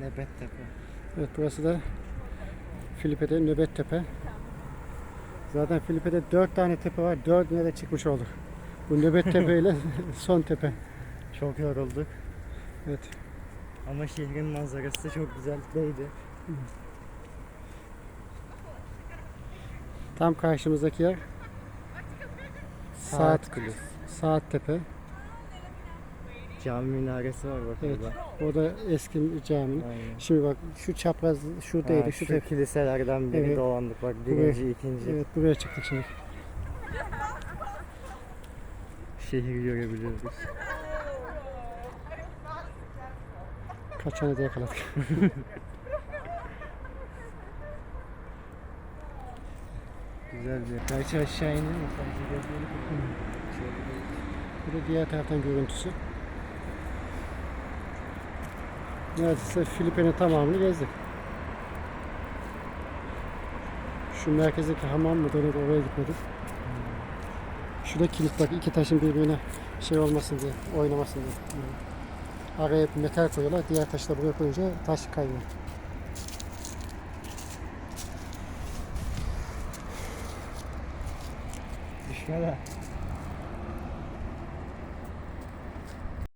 Nebettepe. Evet burası da Filipe'de Nöbettepe. Zaten Filipe'de dört tane tepe var. Dördüne de çıkmış olduk. Bu Nöbettepe ile son tepe. Çok yorulduk. Evet. Ama şehrin manzarası da çok güzel değildi. Tam karşımızdaki yer Saat Kulesi. Saat Tepe. Cami minaresi var bak Evet. burada. O da eski caminin. Aynen. Şimdi bak şu çapraz şuradaydı Ha, şu şu kiliselerden biri Evet. dolandık bak Buraya- birinci, ikinci. Evet buraya çıktık şimdi. Şehri görebiliyoruz. Kaç tane de yakaladık. Güzel bir Gerçi aşağı indi mi? Bu da diğer taraftan görüntüsü. Neredeyse Filipe'nin tamamını gezdik. Şu merkezdeki hamam mı dönüp oraya gitmedik. Şurada kilit bak iki taşın birbirine şey olmasın diye, oynamasın diye. Araya metal koyuyorlar, diğer taşı da buraya koyunca taş kayıyor. Düşme de.